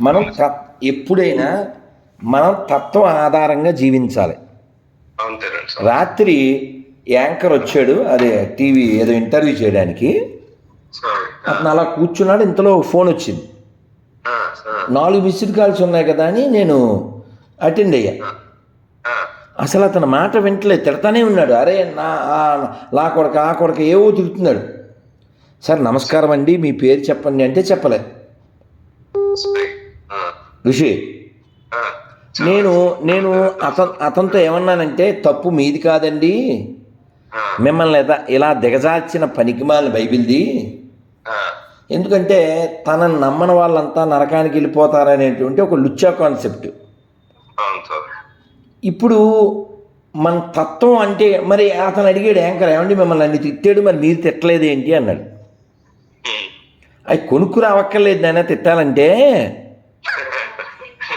మనం ఎప్పుడైనా మనం తత్వం ఆధారంగా జీవించాలి. రాత్రి యాంకర్ వచ్చాడు అదే టీవీ ఏదో ఇంటర్వ్యూ చేయడానికి. అతను అలా కూర్చున్నాడు ఇంతలో ఫోన్ వచ్చింది. నాలుగు మిస్డ్ కాల్స్ ఉన్నాయి కదా అని నేను అటెండ్ అయ్యా. అసలు అతను మాట వింటలేదు తిడతానే ఉన్నాడు. అరే నా ఆ- నా కొడక ఆ కొడక ఏవో తిరుగుతున్నాడు సార్ నమస్కారం అండి మీ పేరు చెప్పండి అంటే చెప్పలే. సరే. ఆ, ఋషి నేను నేను అతను అతనితో ఏమన్నానంటే తప్పు మీది కాదండి. మిమ్మల్ని ఇలా దిగజార్చిన పనికిమాలిన బైబిల్ది. ఎందుకంటే తనని నమ్మని వాళ్ళంతా నరకానికి వెళ్ళిపోతారనేటువంటి ఒక లుచ్చా కాన్సెప్ట్. ఇప్పుడు మన తత్వం అంటే మరి అతను అడిగాడు యాంకర్ ఏమండి మిమ్మల్ని అన్ని తిట్టాడు మరి మీరు తిట్టలేదు ఏంటి అన్నాడు. అవి కొనుక్కు రావక్కర్లేదు నాయన తిట్టాలంటే.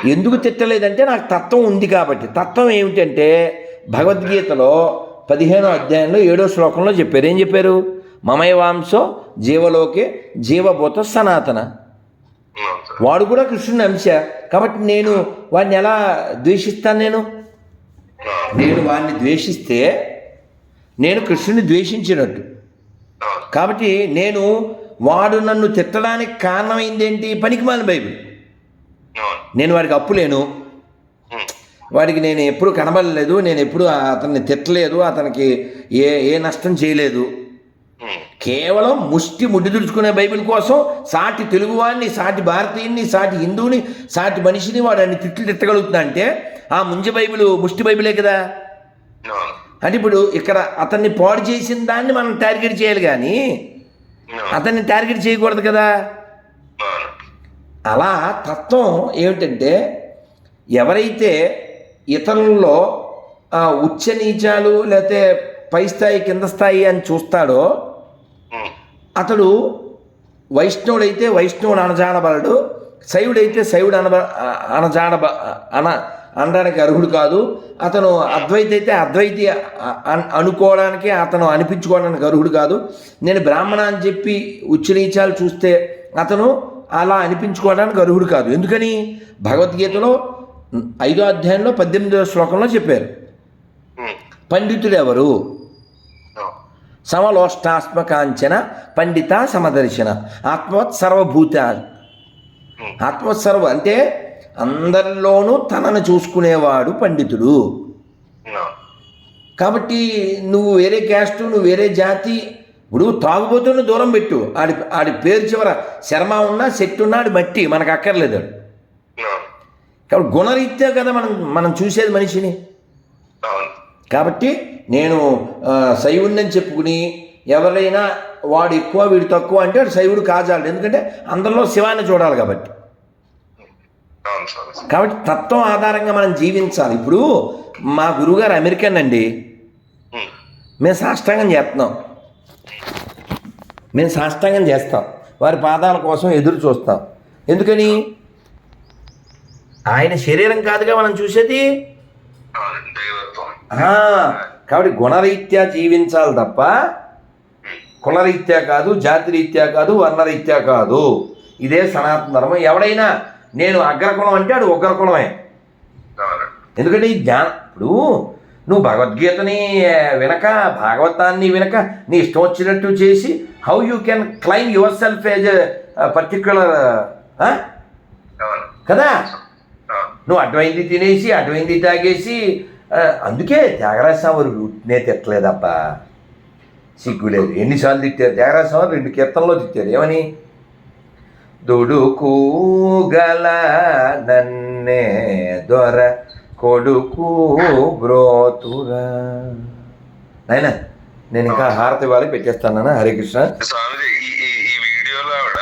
ఎందుకు తిట్టలేదంటే నాకు తత్వం ఉంది కాబట్టి. తత్వం ఏమిటంటే భగవద్గీతలో పదిహేనో అధ్యాయంలో ఏడో శ్లోకంలో చెప్పారు. ఏం చెప్పారు? మమయవాంశో జీవలోకే జీవభూత సనాతన. వాడు కూడా కృష్ణుని అంశ. కాబట్టి నేను వాడిని ఎలా ద్వేషిస్తాను నేను? నేను వాడిని ద్వేషిస్తే నేను కృష్ణుని ద్వేషించినట్టు. కాబట్టి నేను వాడు నన్ను తిట్టడానికి కారణమైంది ఏంటి పనికిమాలిన బైబిల్. నేను వాడికి అప్పు లేను. ఉమ్. వాడికి నేను ఎప్పుడు కనబడలేదు. నేను ఎప్పుడు అతన్ని తిట్టలేదు. అతనికి ఏ ఏ నష్టం చేయలేదు. కేవలం ముష్టి ముడ్డి తుడుచుకునే బైబిల్ కోసం సాటి తెలుగువాడిని సాటి భారతీయుని సాటి హిందువుని సాటి మనిషిని వాడు అన్ని తిట్లు తిట్టగలుగుతున్నా అంటే ఆ ముంజ బైబిల్ ముష్టి బైబిలే కదా. అంటే ఇప్పుడు ఇక్కడ అతన్ని పాడు చేసిన దాన్ని మనం టార్గెట్ చేయాలి కానీ అతన్ని టార్గెట్ చేయకూడదు కదా? అలా తత్వం ఏమిటంటే ఎవరైతే ఇతరుల్లో ఉచ్చ నీచాలు లేకపోతే పై స్థాయి కింద స్థాయి అని చూస్తాడో ఉమ్. అతడు వైష్ణవుడైతే వైష్ణవుడు అనజాడబలడు శైవుడైతే శైవుడు అనబ అనజాడబ అన అనడానికి అర్హుడు కాదు. అతను అద్వైత అయితే అద్వైతి అనుకోవడానికి అతను అనిపించుకోవడానికి అర్హుడు కాదు. నేను బ్రాహ్మణ అని చెప్పి ఉచ్చనీచాలు చూస్తే అతను అలా అనిపించుకోవడానికి అర్హుడు కాదు. ఎందుకని? భగవద్గీతలో ఐదో అధ్యాయంలో పద్దెనిమిదో శ్లోకంలో చెప్పారు. పండితుడు ఎవరు సమలోష్టాత్మకాంచన పండిత సమదర్శన. ఆత్మవత్ సర్వభూత. ఆత్మవత్ సర్వ అంటే అందరిలోనూ తనను చూసుకునేవాడు పండితుడు. కాబట్టి నువ్వు వేరే క్యాస్ట్ నువ్వు వేరే జాతి ఇప్పుడు తాగుబోతున్న దూరం పెట్టు. ఆడి ఆడి పేరు చివర శర్మ ఉన్నా శక్తి ఉన్నా ఆడి మట్టి మనకు అక్కర్లేదు కాబట్టి గుణరీత్యా కదా మనం మనం చూసేది మనిషిని. కాబట్టి నేను శైవుణ్ణని చెప్పుకుని ఎవరైనా వాడు ఎక్కువ వీడు తక్కువ అంటే వాడు శైవుడు కాజాలి ఎందుకంటే అందరిలో శివాన్ని చూడాలి కాబట్టి. కాబట్టి తత్వం ఆధారంగా మనం జీవించాలి. ఇప్పుడు మా గురువుగారు అమెరికన్ అండి. మేము సాష్టాంగం చేస్తున్నాం. మేము సాష్టాంగం చేస్తాం. వారి పాదాల కోసం ఎదురు చూస్తాం. ఎందుకని? ఆయన శరీరం కాదుగా మనం చూసేది? కాబట్టి గుణరీత్యా జీవించాలి తప్ప కులరీత్యా కాదు జాతి రీత్యా కాదు వర్ణరీత్యా కాదు. ఇదే సనాతన ధర్మం. ఎవడైనా నేను అగ్రకులం అంటే ఆడు ఉగ్రకులమే. ఎందుకంటే ఈ జ్ఞానం ఇప్పుడు నువ్వు భగవద్గీతని వినక భాగవతాన్ని వినక నీ ఇష్టం వచ్చినట్టు చేసి how you can claim yourself as particular కదా? నువ్వు అడ్వైంది తినేసి అడ్వైంది తాగేసి అందుకే త్యాగరాజ స్వామి నే తిట్టలేదబ్బా. సిగ్గులేదు ఎన్నిసార్లు తిట్టారు? త్యాగరాజ స్వామి రెండు కీర్తనలో తిట్టారు. ఏమని? దుడుకుగల నన్నే దొర కొడుకు బ్రోతురా. నైనా నేను ఇంకా హారతి ఇవ్వాలి పెట్టేస్తాను హరే కృష్ణ.